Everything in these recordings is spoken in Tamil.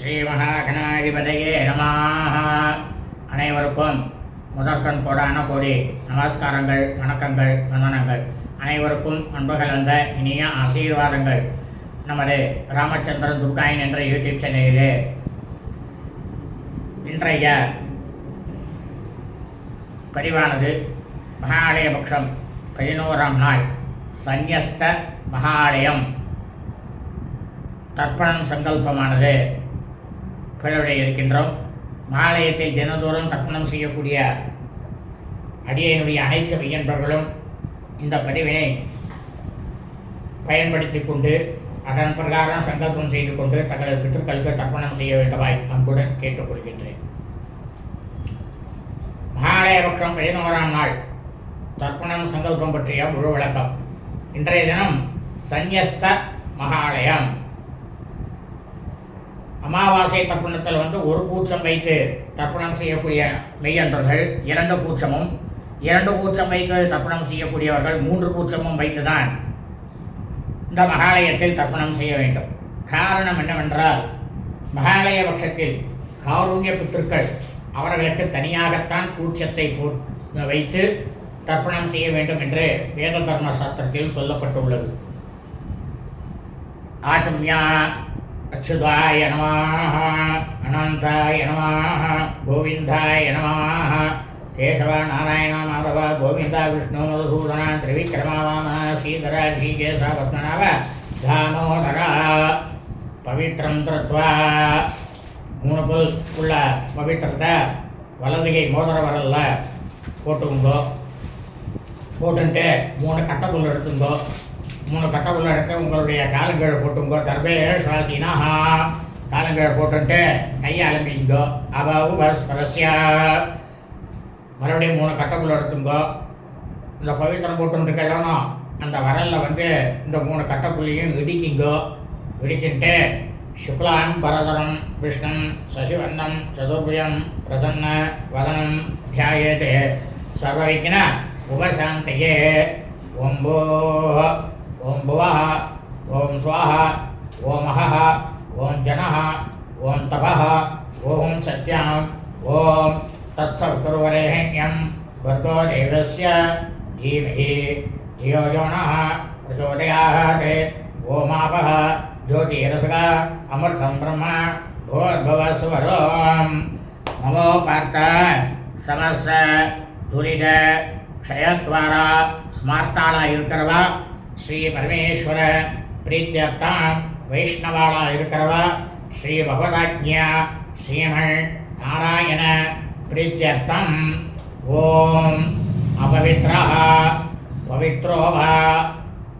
ஸ்ரீமகாகணாதிபதையே நம. அனைவருக்கும் முதற்கண் கோடான கோடி நமஸ்காரங்கள் வணக்கங்கள் வந்தனங்கள். அனைவருக்கும் அன்புகலந்த இனிய ஆசீர்வாதங்கள். நமது ராமச்சந்திரன் துர்காயின் என்ற யூடியூப் சேனலிலே இன்றைய பதிவானது மகாலயபக்ஷம் பதினோராம் நாள் சந்நியஸ்த மகாலயம். தர்ப்பணம் சங்கல்பமானது. பிறவிட இருக்கின்றோம். மாலயத்தில் தினந்தோறும் தர்ப்பணம் செய்யக்கூடிய அடியனுடைய அனைத்து வியன்பர்களும் இந்த பதிவினை பயன்படுத்தி கொண்டு அதன் பிரகாரம் சங்கல்பம் செய்து கொண்டு தங்களது பித்தர்களுக்கு தர்ப்பணம் செய்ய வேண்டுமாய் அன்புடன் கேட்டுக்கொள்கின்றேன். மகாலயபக்ஷம் பதினோராம் நாள். தர்ப்பணம் சங்கல்பம் பற்றிய முழு விளக்கம். இன்றைய தினம் சந்யஸ்த மகாலயம். அமாவாசை தர்ப்பணத்தில் வந்து ஒரு கூச்சம் வைத்து தர்ப்பணம் செய்யக்கூடிய மெய்யன்றர்கள் இரண்டு கூச்சமும் இரண்டு கூச்சம் வைத்து தர்ப்பணம் செய்யக்கூடியவர்கள் மூன்று கூச்சமும் வைத்துதான் இந்த மகாலயத்தில் தர்ப்பணம் செய்ய வேண்டும். காரணம் என்னவென்றால் மகாலய பட்சத்தில் காருண்ய பித்திருக்கள் அவர்களுக்கு தனியாகத்தான் கூச்சத்தை போ வைத்து தர்ப்பணம் செய்ய வேண்டும் என்று வேத தர்ம சாஸ்திரத்தில் சொல்லப்பட்டுள்ளது. ஆச்சம்யா அச்சுதாய நமாக அனந்தாய நமாக கோவிந்தாய நமாக கேசவ நாராயண மாதவ கோவிந்தா விஷ்ணு மதுசூதன திரிவிக்ரமா வாமன ஸ்ரீதர ஸ்ரீகேச பத்மநாப தாமோதர பவித்திரம் திருத்வா. மூணு புல் உள்ள பவித்திரத்தை வலதுகை மோதிர வரல்ல போட்டுங்கோ போட்டுன்ட்டு மூணு கட்டைக்குள்ள எடுத்துங்கோ மூணு கட்டைக்குள்ள எடுத்து உங்களுடைய காலங்கீழ போட்டுங்கோ. தர்பே சுவாசினா காலங்கீழ போட்டுன்ட்டு கையை அலம்பிங்கோ. அபாவு பரஸ்பரஸ்யா. மறுபடியும் மூணு கட்டைக்குள்ள எடுத்துங்கோ. இந்த பவித்திரம் போட்டுருக்கலனோ அந்த வரலில் வந்து இந்த மூணு கட்டைக்குள்ளேயும் இடிக்குங்கோ. இடிக்கின்ட்டு சுக்லான் பரதரம் விஷ்ணம் சசிவர்ணம் சதுர்புஜம் பிரசன்ன வதனம் தியாயேதே. சர்வவிக்ன உபசாந்தையே. ஒம்போ. போः ஓம் புவः ஓம் ஸ்வாஹ ஓம் அஹः ஓம் ஜனः ஓம் தபः ஓம் சத்யாம் ஓம் तत्सवितुर्वरेण्यं भर्गो देवस्य धीमहि धियो यो नः प्रचोदयात् ओमापः ज्योतिरसगा अमृतं ब्रह्म भोर्भवस्वरोम् नमो पार्थ समस्त துரித க்ஷயத்வாரா ஸ்மார்த்தாளா இருக்கிறவா ஸ்ரீ பரமேஸ்வர பிரீத்தியர்த்தாம் வைஷ்ணவாளா இருக்கிறவா ஸ்ரீ பகவதாஜ்ஞா ஸ்ரீமள் நாராயண प्रीत्यर्थम् ॐ अपवित्रः पवित्रो वा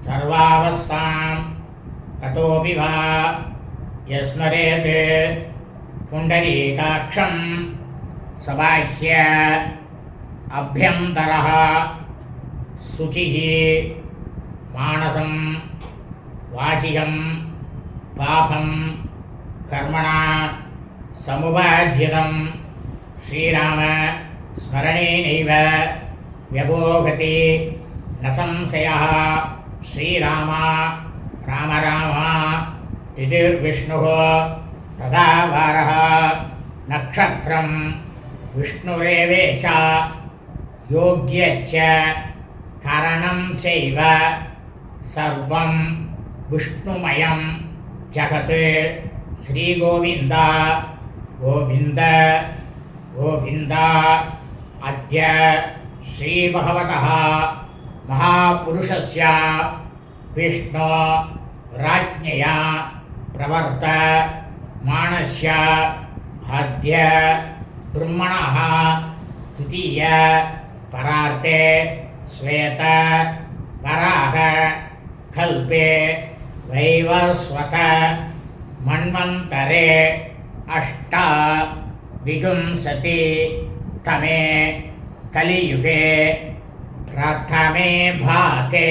सर्वावस्थां कतोऽपि वा यस्मरेत् पुण्डरीकाक्षं सबाह्य अभ्यन्तरः शुचिः मानसं वाचिकं पापं कर्मणा समुपाज्यतं श्रीराम स्मरणेनैव व्यपोहति न संशयः श्रीराम राम राम तिथिर्विष्णुः तदा वारः नक्षत्रं विष्णुरेवे च योग्यच्च करणं चैव सर्वं विष्णुमयं जगत् श्रीगोविन्द, गोविन्द गोविन्द। अद्य श्रीभगवतः महापुरुषस्य विष्णो राज्ञया प्रवर्त मानस्य अद्य ब्रह्मणः तृतीय परार्ते श्वेत वराह। कल्पे वैवस्वत मन्वन्तरे अष्टा, विगुंसति, तमे कलियुगे, प्रथमे भाते,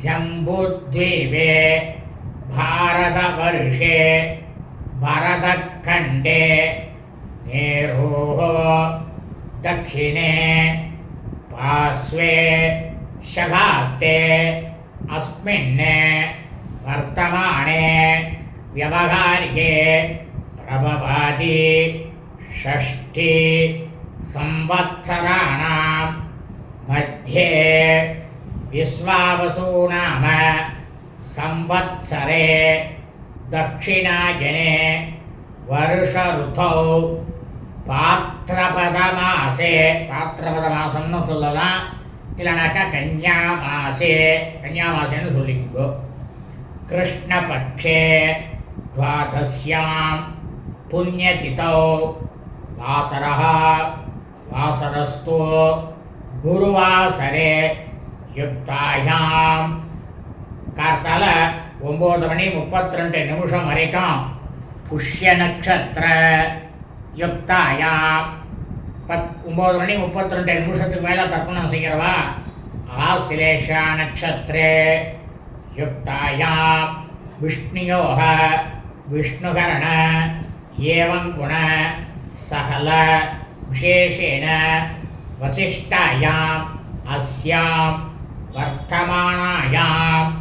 जम्बुद्वीपे, भारतवर्षे, भरतखण्डे, नेरोः, दक्षिणे, पार्श्वे शगाब्दे अस्मिन् वर्तमाने व्यवहारिके प्रभवादि षष्ठी संवत्सराणां मध्ये विश्वावसु नाम संवत्सरे दक्षिणायने வருஷருத்தௌ பாத்திரபத மாசே பாத்திரபத மாசம்னு சொல்லலாம் இல்லைனாக்கா கன்யாமாசே கன்யாமாசேன்னு சொல்லிக்கோ கிருஷ்ணபக்ஷே துவாதசியாம் புண்ணியதிதௌ வாசரா வாசரஸ்தோ குருவாசரே யுக்தாயாம். கார்த்தால ஒம்பது மணி முப்பத்தி ரெண்டு நிமிஷம் வரைக்கும் புஷ்ய நட்சத்திர யுக்தாயாம். பத் ஒம்பது மணி முப்பத்தி ரெண்டு நிமிஷத்துக்கு மேலே தர்ப்பணம் செய்கிறவா ஆசிலேஷா நட்சத்திரே யுக்தாயாம். விஷ்ணியோக விஷ்ணுகரண ஏவம் குண சகல விசேஷேன வசிஷ்டாயாம் அஸ்யாம் வர்த்தமானாயாம்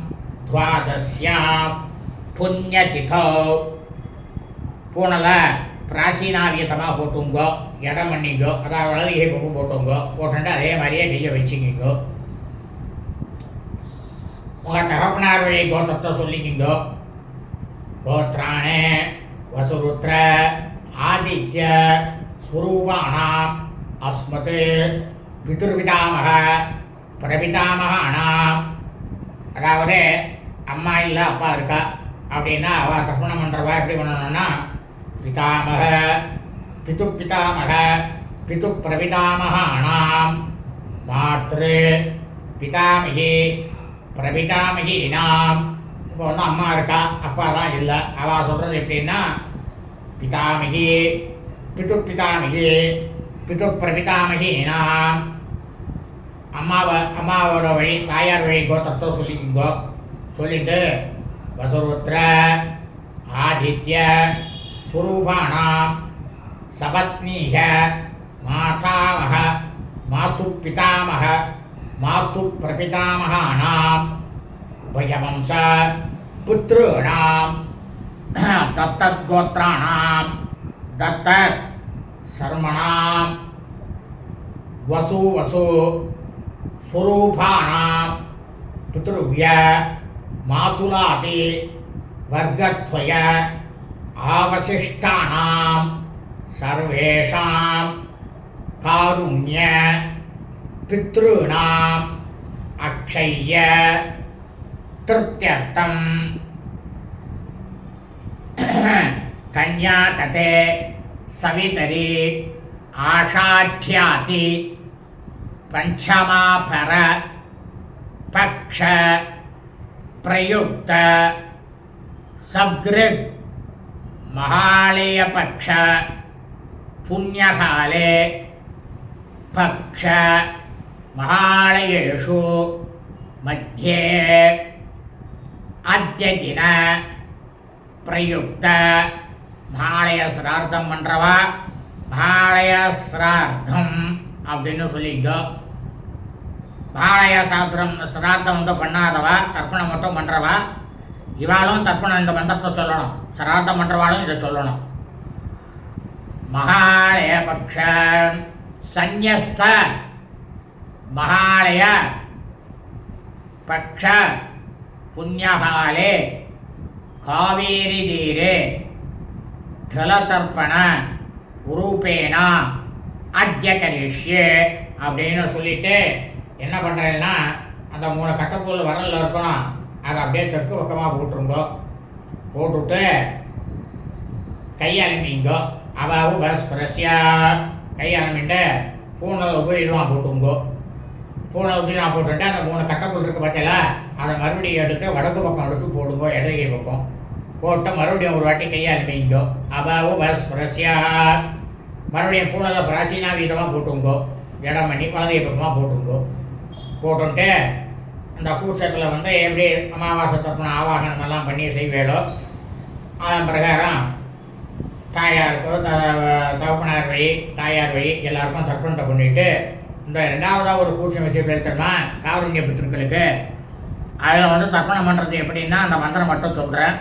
துவாதஸ்யாம் புண்ணியதிதோ. பூனலை பிராச்சீனாவியத்தமாக போட்டுங்கோ இடம் பண்ணிங்கோ அதாவது வளரிகை பொங்கு போட்டுங்கோ போட்டுட்டு அதே மாதிரியே கையை வச்சுக்கிங்கோ. உங்கள் தகப்பனார் வழி கோத்திரத்தை சொல்லிக்கிங்கோ. கோத்ராணே வசுருத்ர ஆதித்ய ஸ்வரூபாணாம் அஸ்மத் பிதுர்பிதாமக பிரபிதாமகானாம். அதாவது அம்மா இல்லை அப்பா இருக்கா அப்படின்னா அவள் தர்ப்பணம் பண்ணுறவா எப்படி பண்ணணும்னா பிதாமக பிது பிதாமக பிது பிரபிதாமகாணாம் மாத்ரு பிதாமகி பிரபிதாமகினாம் இப்போ வந்து அம்மா இருக்கா? அப்பா தான் இல்லை. அவள் சொல்கிறது எப்படின்னா பிதாமகி பிது பிதாமகி பிது பிரபிதாமகினாம் அம்மாவை அம்மாவோட வழி தாயார் வழி கோத்திரத்தை சொல்லிக்குங்கோ. சொல்லிட்டு வசுருத்ர ஆதித்ய स्वरूपाणां सपत्नीह मातामह मातुपितामह मातुप्रपितामहानाम् उभयवंश पुतॄणां दत्तद्गोत्राणां दत्त सर्मणां वसु वसु पितृव्य आवशिष्टानां सर्वेषां कारुण्य पितॄणाम् अक्षय्य तृप्त्यर्थं कन्याकते सवितरि आषाढ्याति पञ्चमापर पक्ष प्रयुक्त सगृग् महालयपक्ष पुण्यकाले पक्ष महालयेषु मध्ये अद्यदिन प्रयुक्त மகாலய சிரார்த்தம் பண்ணுறவா மகாலய சிரார்த்தம் அப்படின்னு சொல்லிங்கோ மகாலய சாத்திரம் சிரார்த்தம் வந்து பண்ணாதவா தர்ப்பணம் மட்டும் பண்ணுறவா இவாளும் தர்ப்பணம் இந்த மந்திரத்தை சொல்லணும். சராத்தம் மன்றவாளும் இதை சொல்லணும். மகாலய பக்ஷ சந்யஸ்த மகாலய பக்ஷ புண்ணியகாலே காவேரி தீரே ஜலதர்ப்பண ரூபேண அத்திய கரிஷ்யே அப்படின்னு சொல்லிட்டு என்ன பண்ணுறேன்னா அந்த மூணு கட்டப்புல் வரலில் இருக்கணும். அதை அப்படியே தெற்கு பக்கமாக போட்டுருங்கோ போட்டுவிட்டு கை அவாவும் பஸ் பரஸ்பரஸ்யா கை அலம்பிட்டு பூனல் உபயோகமாக போட்டுருங்கோ பூனை உபயோகமாக போட்டுட்டு அந்த மூணு கட்டப்புல் இருக்குது பார்த்தீங்களா அதை மறுபடியும் எடுத்து வடக்கு பக்கம் எடுத்து போடுங்கோ இடகை பக்கம். போட்டு மறுபடியும் ஒரு வாட்டி கையால் அவாவும் பஸ் பஸ்பரஸ்யா மறுபடியும் பூனதை பிராச்சீனா வீதமாக போட்டுங்கோ. இடம் பண்ணி குழந்தைய பக்கமாக போட்டுருங்கோ போட்டுன்ட்டு அந்த கூச்சத்தில் வந்து எப்படி அமாவாசை தர்ப்பணம் ஆவாகனம் எல்லாம் பண்ணி செய்வேடோ அதன் பிரகாரம் தாயாருக்கோ த தகப்பனார் வழி தாயார் வழி எல்லாருக்கும் தர்ப்பணத்தை பண்ணிட்டு இந்த ரெண்டாவதாக ஒரு கூச்சம் வச்சு பேசுகிறோமா காருண்ய பித்திருக்களுக்கு அதில் வந்து தர்ப்பணம் பண்ணுறது எப்படின்னா அந்த மந்திரம் மட்டும் சொல்கிறேன்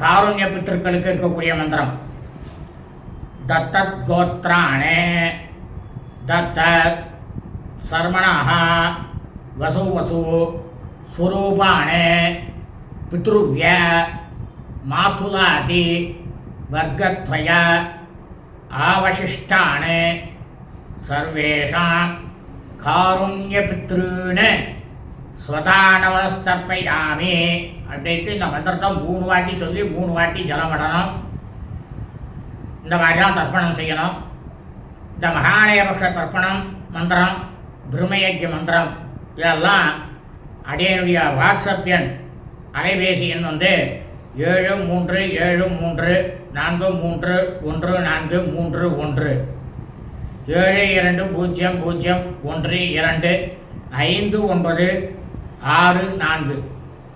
காருண்ய பித்திருக்களுக்கு இருக்கக்கூடிய மந்திரம். தத்தத் கோத்ராணே தத்தத் சர்மணாக வசோ வசு ஸ்வரூபாணே பித்ருவ்ய மாதுலாதி வர்க்கத்வய ஆவசிஷ்டானே சர்வேஷாம் காருண்யபித்ருன்னு ஸ்வதானவஸ்தர்ப்பயாமி அப்படின்ட்டு இந்த மந்திரத்தை மூணு வாட்டி சொல்லி மூணு வாட்டி ஜலம் இந்த மாதிரிலாம் தர்ப்பணம் செய்யணும். இந்த மகாலயபக்ஷ தர்ப்பணம் மந்திரம் பிரம்மயஜ்ய மந்திரம். இதெல்லாம் அடியனுடைய வாட்ஸ்அப் எண் அலைபேசி எண் வந்து ஏழு மூன்று ஏழு மூன்று நான்கு மூன்று ஒன்று நான்கு மூன்று ஒன்று. ஏழு இரண்டு பூஜ்ஜியம் பூஜ்ஜியம் ஒன்று இரண்டு ஐந்து ஒன்பது ஆறு நான்கு.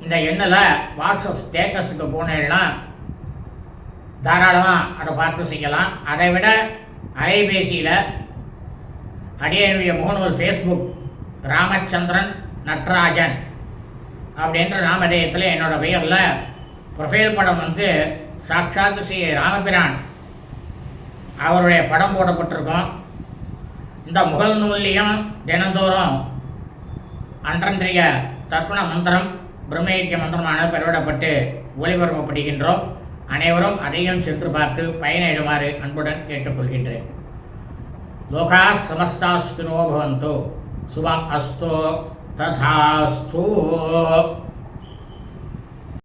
இந்த எண்ணில் வாட்ஸ்அப் ஸ்டேட்டஸுக்கு போனேன்னா தாராளமாக அதை பார்த்து செய்யலாம். அதை விட அலைபேசியில் அடியனுடைய முகநூல் ஃபேஸ்புக் ராமச்சந்திரன் நட்ராஜன் அப்படின்ற நாமதேயத்தில் என்னோட பெயரில் ப்ரொஃபைல் படம் வந்து சாட்சாத் ஸ்ரீ ராமபிரான் அவருடைய படம் போடப்பட்டிருக்கோம். இந்த முகல் நூல்லையும் தினந்தோறும் அன்றன்றைய தர்ப்பண மந்திரம் பிரம்மயக்கிய மந்திரமான பெருவிடப்பட்டு ஒளிபரப்பப்படுகின்றோம். அனைவரும் அதையும் சென்று பார்த்து பயனிடுமாறு அன்புடன் கேட்டுக்கொள்கின்றேன். లోకా సమస్తాస్తినో భవంతు. శుభం అస్తో తథాస్తు.